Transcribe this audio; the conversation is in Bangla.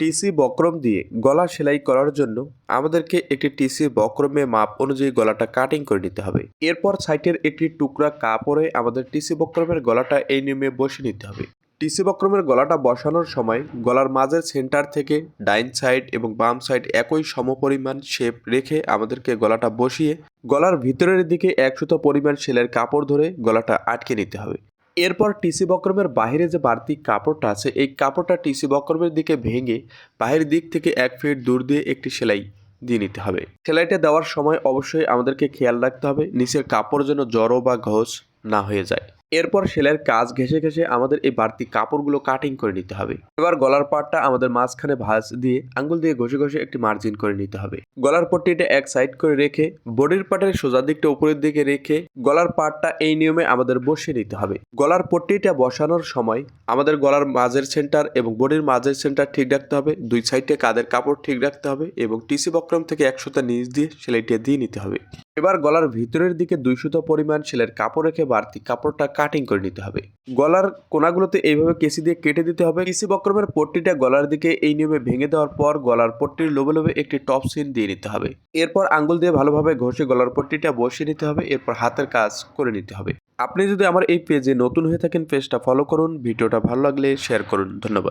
টিসি বক্রম দিয়ে গলা সেলাই করার জন্য আমাদেরকে একটি টিসি বক্রমে মাপ অনুযায়ী গলাটা কাটিং করে নিতে হবে। এরপর সাইটের একটি টুকরা কাপড়ে আমাদের টিসি বক্রমের গলাটা এই নিয়মে বসিয়ে নিতে হবে। টিসি বক্রমের গলাটা বসানোর সময় গলার মাঝের সেন্টার থেকে ডাইন সাইড এবং বাম সাইড একই সমপরিমাণ শেপ রেখে আমাদেরকে গলাটা বসিয়ে গলার ভিতরের দিকে এক সুতো পরিমাণ সেলের কাপড় ধরে গলাটা আটকে নিতে হবে। এরপর টিসি বক্রমের বাহিরে যে বাড়তি কাপড়টা আছে, এই কাপড়টা টিসি বক্রমের দিকে ভেঙে বাহির দিক থেকে এক ফিট দূর দিয়ে একটি সেলাই দিয়ে নিতে হবে। সেলাইটা দেওয়ার সময় অবশ্যই আমাদেরকে খেয়াল রাখতে হবে, নিচের কাপড় যেন জড়ো বা ঘষ না হয়ে যায়। এরপর সেলাইয়ের কাজ ঘেসে ঘেসে আমাদের এই বাড়তি কাপড়গুলো কাটিং করে নিতে হবে। এবার গলার পাটটা আমাদের মাঝখানে ভাঁজ দিয়ে, আঙ্গুল দিয়ে ঘষে ঘষে একটি মার্জিন করে নিতে হবে। গলার পট্টিটা এক সাইড করে রেখে, বডির পাটের সোজা দিকটা উপরের দিকে রেখে গলার পাটটা এই নিয়মে আমাদের বসিয়ে নিতে হবে। গলার পট্টিটা বসানোর সময় আমাদের গলার মাঝের সেন্টার এবং বডির মাঝের সেন্টার ঠিক রাখতে হবে। দুই সাইডে কাদের কাপড় ঠিক রাখতে হবে এবং টিসি বক্রম থেকে এক সুতা নিচ দিয়ে সেলাইটা দিয়ে নিতে হবে। এবার গলার ভিতরের দিকে দুই সুতো পরিমাণ সেলের কাপড় রেখে বাড়তি কাপড়টা কাটিং করে নিতে হবে। গলার কোনাগুলোতে এইভাবে কেসি দিয়ে কেটে দিতে হবে। কেসি বক্রমের পট্টিটা গলার দিকে এই নিয়মে ভেঙে দেওয়ার পর গলার পট্টির লোবে লোবে একটি টপ সিন দিয়ে নিতে হবে। এরপর আঙ্গুল দিয়ে ভালোভাবে ঘষে গলার পট্টিটা বসিয়ে নিতে হবে। এরপর হাতের কাজ করে নিতে হবে। আপনি যদি আমার এই পেজে নতুন হয়ে থাকেন পেজটা ফলো করুন। ভিডিওটা ভালো লাগলে শেয়ার করুন। ধন্যবাদ।